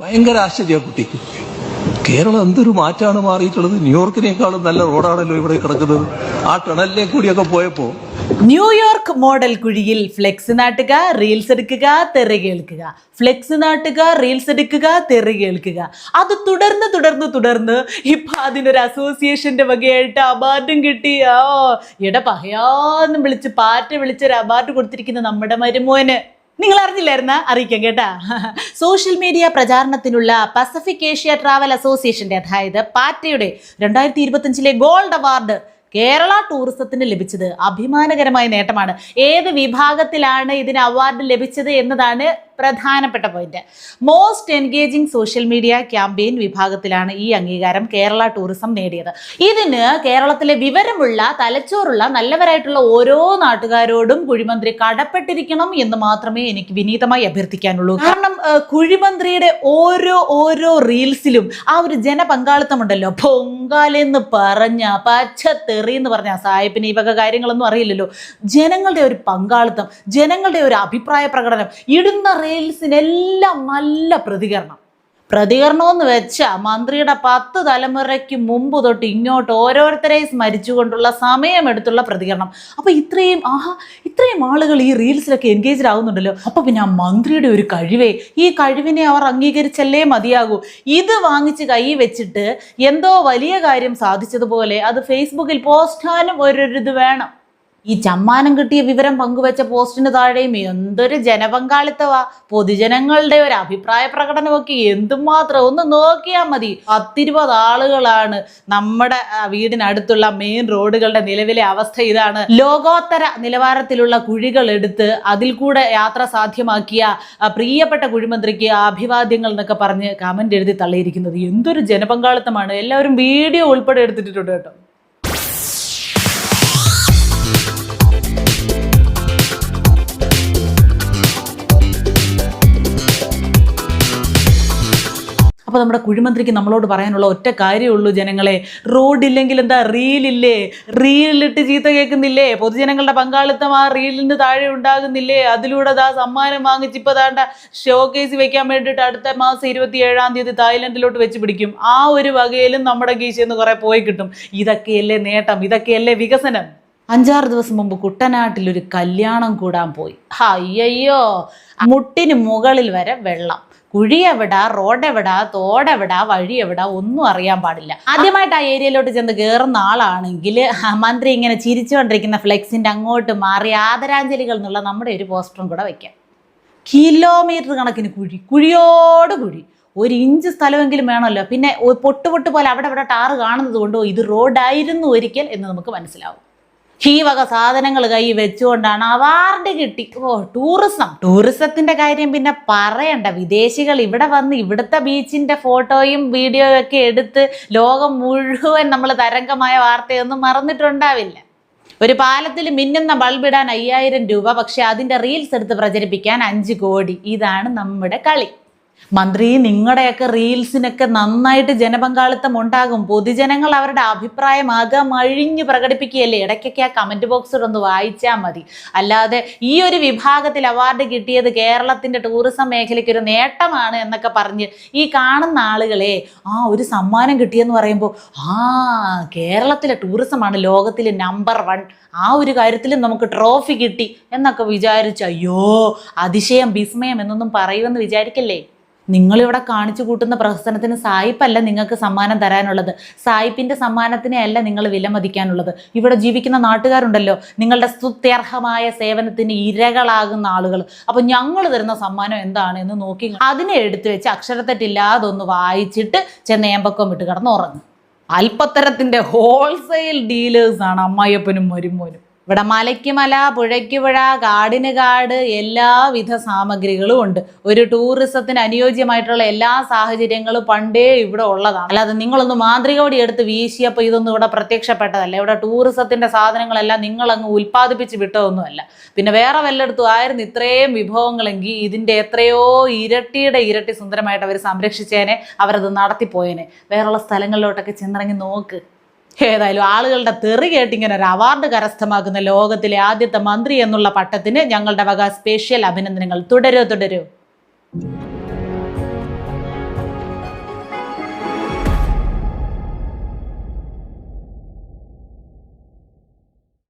ഭയങ്കര ആശ്ചര്യ കുട്ടിക്ക് കേരളം എന്തൊരു മാറ്റാണ് മാറിയിട്ടുള്ളത്? ന്യൂയോർക്കിനേക്കാളും നല്ല റോഡാണല്ലോ ഇവിടെ കിടക്കുന്നത്. ആ ടണലിലെ കൂടിയൊക്കെ പോയപ്പോ ന്യൂയോർക്ക് മോഡൽ കുഴിയിൽ ഫ്ലെക്സ് നാട്ടുക റീൽസ് എടുക്കുക തെറി കേൾക്കുക. ഫ്ലെക്സ് നാട്ടുക റീൽസ് എടുക്കുക തെറി കേൾക്കുക. അത് തുടർന്ന് തുടർന്ന് തുടർന്ന് ഇപ്പൊ അതിനൊരു അസോസിയേഷന്റെ വകയായിട്ട് അവാർഡും കിട്ടി. ഓ എടാ പഹയാന്നും വിളിച്ച് പാറ്റ വിളിച്ചൊരു അവാർഡ് കൊടുത്തിരിക്കുന്ന നമ്മുടെ മരുമോന്. നിങ്ങൾ അറിഞ്ഞില്ലായിരുന്ന അറിയിക്കാം കേട്ടാ. സോഷ്യൽ മീഡിയ പ്രചാരണത്തിനുള്ള പസഫിക് ഏഷ്യ ട്രാവൽ അസോസിയേഷന്റെ അതായത് പാറ്റയുടെ രണ്ടായിരത്തി ഇരുപത്തിയഞ്ചിലെ ഗോൾഡ് അവാർഡ് കേരള ടൂറിസത്തിന് ലഭിച്ചത് അഭിമാനകരമായ നേട്ടമാണ്. ഏത് വിഭാഗത്തിലാണ് ഇതിന് അവാർഡ് ലഭിച്ചത് എന്നതാണ് പ്രധാനപ്പെട്ട point most engaging social media campaign വിഭാഗത്തിലാണ് ഈ അംഗീകാരം കേരള ടൂറിസം നേടിയത്. ഇതിന് കേരളത്തിലെ വിവരമുള്ള തലച്ചോറുള്ള നല്ലവരായിട്ടുള്ള ഓരോ നാട്ടുകാരോടും കുഴിമന്ത്രി കടപ്പെട്ടിരിക്കണം എന്ന് മാത്രമേ എനിക്ക് വിനീതമായി അഭ്യർത്ഥിക്കാനുള്ളൂ. കാരണം കുഴിമന്ത്രിയുടെ ഓരോ ഓരോ റീൽസിലും ആ ഒരു ജനപങ്കാളിത്തം ഉണ്ടല്ലോ പൊങ്കാലെന്ന് പറഞ്ഞ പച്ചത്തെറി എന്ന് പറഞ്ഞ സാഹിബിന് ഈ വക കാര്യങ്ങളൊന്നും അറിയില്ലല്ലോ. ജനങ്ങളുടെ ഒരു പങ്കാളിത്തം ജനങ്ങളുടെ ഒരു അഭിപ്രായ പ്രകടനം ഇടുന്ന റീൽസിനെല്ലാം നല്ല പ്രതികരണം. പ്രതികരണമെന്ന് വെച്ചാൽ മന്ത്രിയുടെ പത്ത് തലമുറയ്ക്ക് മുമ്പ് തൊട്ട് ഇങ്ങോട്ട് ഓരോരുത്തരെയും സ്മരിച്ചുകൊണ്ടുള്ള സമയമെടുത്തുള്ള പ്രതികരണം. അപ്പൊ ഇത്രയും ആഹാ ഇത്രയും ആളുകൾ ഈ റീൽസിലൊക്കെ എൻഗേജ്ഡ് ആവുന്നുണ്ടല്ലോ. അപ്പൊ പിന്നെ ആ മന്ത്രിയുടെ ഒരു കഴിവേ ഈ കഴിവിനെ അവർ അംഗീകരിച്ചല്ലേ മതിയാകൂ? ഇത് വാങ്ങിച്ച് കൈ വെച്ചിട്ട് എന്തോ വലിയ കാര്യം സാധിച്ചതുപോലെ അത് ഫേസ്ബുക്കിൽ പോസ്റ്റാനും ഒരു ഇത് വേണം. ഈ ചമ്മാനം കിട്ടിയ വിവരം പങ്കുവെച്ച പോസ്റ്റിന് താഴെയും എന്തൊരു ജനപങ്കാളിത്തവാ. പൊതുജനങ്ങളുടെ ഒരു അഭിപ്രായ പ്രകടനമൊക്കെ എന്തുമാത്രം? ഒന്ന് നോക്കിയാൽ മതി. പത്തിരുപത് ആളുകളാണ് നമ്മുടെ വീടിനടുത്തുള്ള മെയിൻ റോഡുകളുടെ നിലവിലെ അവസ്ഥ ഇതാണ്. ലോകോത്തര നിലവാരത്തിലുള്ള കുഴികൾ എടുത്ത് അതിൽ കൂടെ യാത്ര സാധ്യമാക്കിയ പ്രിയപ്പെട്ട കുഴിമന്ത്രിക്ക് അഭിവാദ്യങ്ങൾ എന്നൊക്കെ പറഞ്ഞ് കമന്റ് എഴുതി തള്ളിയിരിക്കുന്നത്. എന്തൊരു ജനപങ്കാളിത്തമാണ്. എല്ലാവരും വീഡിയോ ഉൾപ്പെടെ എടുത്തിട്ടുണ്ട് കേട്ടോ. അപ്പോൾ നമ്മുടെ കുഴിമന്ത്രിക്ക് നമ്മളോട് പറയാനുള്ള ഒറ്റ കാര്യമുള്ളൂ ജനങ്ങളെ. റോഡില്ലെങ്കിൽ എന്താ റീലില്ലേ? റീലിട്ട് ചീത്ത കേൾക്കുന്നില്ലേ? പൊതുജനങ്ങളുടെ പങ്കാളിത്തം ആ റീലിന് താഴെ ഉണ്ടാകുന്നില്ലേ? അതിലൂടെ ദാ സമ്മാനം വാങ്ങിച്ച് ഇപ്പോൾ താണ്ട ഷോ കേസ് വെക്കാൻ വേണ്ടിയിട്ട് അടുത്ത മാസം ഇരുപത്തി ഏഴാം തീയതി തായ്ലൻഡിലോട്ട് വെച്ച് പിടിക്കും. ആ ഒരു വകയിലും നമ്മുടെ കീശയിൽ കുറേ പോയി കിട്ടും. ഇതൊക്കെയല്ലേ നേട്ടം? ഇതൊക്കെയല്ലേ വികസനം? അഞ്ചാറ് ദിവസം മുമ്പ് കുട്ടനാട്ടിൽ ഒരു കല്യാണം കൂടാൻ പോയി. അയ്യയ്യോ. മുട്ടിന് മുകളിൽ വരെ വെള്ളം. കുഴി എവിടാ റോഡ് എവിടാ തോടെവിടാ വഴി എവിടാ ഒന്നും അറിയാൻ പാടില്ല. ആദ്യമായിട്ട് ആ ഏരിയയിലോട്ട് ചെന്ന് കയറുന്ന ആളാണെങ്കിൽ മന്ത്രി ഇങ്ങനെ ചിരിച്ചുകൊണ്ടിരിക്കുന്ന ഫ്ലെക്സിന്റെ അങ്ങോട്ട് മാറി ആദരാഞ്ജലികൾ എന്നുള്ള നമ്മുടെ ഒരു പോസ്റ്ററും കൂടെ വെക്കാം. കിലോമീറ്റർ കണക്കിന് കുഴി. കുഴിയോട് കുഴി. ഒരു ഇഞ്ച് സ്ഥലമെങ്കിലും വേണമല്ലോ. പിന്നെ പൊട്ടുപൊട്ട് പൊട്ട് പൊട്ട് പോലെ അവിടെ അവിടെ ടാറ് കാണുന്നത് കൊണ്ടോ ഇത് റോഡായിരുന്നു ഒരിക്കൽ എന്ന് നമുക്ക് മനസ്സിലാവും. ഈ വക സാധനങ്ങൾ കൈ വെച്ചുകൊണ്ടാണ് അവാർഡ് കിട്ടി. ഓ ടൂറിസം ടൂറിസത്തിന്റെ കാര്യം പിന്നെ പറയണ്ട. വിദേശികൾ ഇവിടെ വന്ന് ഇവിടുത്തെ ബീച്ചിന്റെ ഫോട്ടോയും വീഡിയോയും ഒക്കെ എടുത്ത് ലോകം മുഴുവൻ നമ്മൾ തരംഗമായ വാർത്തയൊന്നും മറന്നിട്ടുണ്ടാവില്ല. ഒരു പാലത്തിൽ മിന്നുന്ന ബൾബിടാൻ അയ്യായിരം രൂപ പക്ഷെ അതിന്റെ റീൽസ് എടുത്ത് പ്രചരിപ്പിക്കാൻ അഞ്ച് കോടി. ഇതാണ് നമ്മുടെ കളി. മന്ത്രി നിങ്ങളുടെയൊക്കെ റീൽസിനൊക്കെ നന്നായിട്ട് ജനപങ്കാളിത്തം ഉണ്ടാകും. പൊതുജനങ്ങൾ അവരുടെ അഭിപ്രായം അകമഴിഞ്ഞ് പ്രകടിപ്പിക്കുകയല്ലേ? ഇടയ്ക്കൊക്കെ ആ കമന്റ് ബോക്സിലൊന്ന് വായിച്ചാൽ മതി. അല്ലാതെ ഈ ഒരു വിഭാഗത്തിൽ അവാർഡ് കിട്ടിയത് കേരളത്തിന്റെ ടൂറിസം മേഖലയ്ക്ക് ഒരു നേട്ടമാണ് എന്നൊക്കെ പറഞ്ഞ് ഈ കാണുന്ന ആളുകളെ ആ ഒരു സമ്മാനം കിട്ടിയെന്ന് പറയുമ്പോൾ ആ കേരളത്തിലെ ടൂറിസമാണ് ലോകത്തിലെ നമ്പർ വൺ ആ ഒരു കാര്യത്തിൽ നമുക്ക് ട്രോഫി കിട്ടി എന്നൊക്കെ വിചാരിച്ച് അയ്യോ അതിശയം വിസ്മയം എന്നൊന്നും പറയുമെന്ന് വിചാരിക്കല്ലേ? നിങ്ങളിവിടെ കാണിച്ചു കൂട്ടുന്ന പ്രഹസനത്തിന് സായിപ്പല്ല നിങ്ങൾക്ക് സമ്മാനം തരാനുള്ളത്. സായിപ്പിന്റെ സമ്മാനത്തിനെ അല്ല നിങ്ങൾ വിലമതിക്കാനുള്ളത്. ഇവിടെ ജീവിക്കുന്ന നാട്ടുകാരുണ്ടല്ലോ. നിങ്ങളുടെ സ്തുത്യർഹമായ സേവനത്തിന് ഇരകളാകുന്ന ആളുകൾ. അപ്പോൾ ഞങ്ങൾ തരുന്ന സമ്മാനം എന്താണ് എന്ന് നോക്കി അതിനെ എടുത്തു വെച്ച് അക്ഷരത്തെറ്റില്ലാതെ ഒന്ന് വായിച്ചിട്ട് ചെന്ന് ഏമ്പക്കം വിട്ട് കിടന്ന് ഉറങ്ങും. അല്പത്തരത്തിന്റെ ഹോൾസെയിൽ ഡീലേഴ്സാണ് അമ്മായിയപ്പനും മരുമോനും. ഇവിടെ മലയ്ക്ക് മല പുഴയ്ക്ക് പുഴ കാടിന് കാട് എല്ലാവിധ സാമഗ്രികളും ഉണ്ട്. ഒരു ടൂറിസത്തിന് അനുയോജ്യമായിട്ടുള്ള എല്ലാ സാഹചര്യങ്ങളും പണ്ടേ ഇവിടെ ഉള്ളതാണ്. അല്ലാതെ നിങ്ങളൊന്ന് മാന്ത്രികോടി എടുത്ത് വീശിയപ്പോൾ ഇതൊന്നും ഇവിടെ പ്രത്യക്ഷപ്പെട്ടതല്ല. ഇവിടെ ടൂറിസത്തിന്റെ സാധനങ്ങളെല്ലാം നിങ്ങൾ അങ്ങ് ഉൽപ്പാദിപ്പിച്ച് വിട്ടതൊന്നുമല്ല. പിന്നെ വേറെ വല്ലയിടത്തും ആയിരുന്നു ഇത്രയും വിഭവങ്ങളെങ്കിൽ ഇതിന്റെ എത്രയോ ഇരട്ടിയുടെ ഇരട്ടി സുന്ദരമായിട്ട് അവർ സംരക്ഷിച്ചേനെ അവരത് നടത്തിപ്പോയേനെ. വേറെയുള്ള സ്ഥലങ്ങളിലോട്ടൊക്കെ ചെന്നിറങ്ങി നോക്ക്. ഏതായാലും ആളുകളുടെ തെറി കേട്ടിങ്ങനെ ഒരു അവാർഡ് കരസ്ഥമാക്കുന്ന ലോകത്തിലെ ആദ്യത്തെ മന്ത്രി എന്നുള്ള പട്ടത്തിന് ഞങ്ങളുടെ വക സ്പെഷ്യൽ അഭിനന്ദനങ്ങൾ. തുടരൂ തുടരൂ.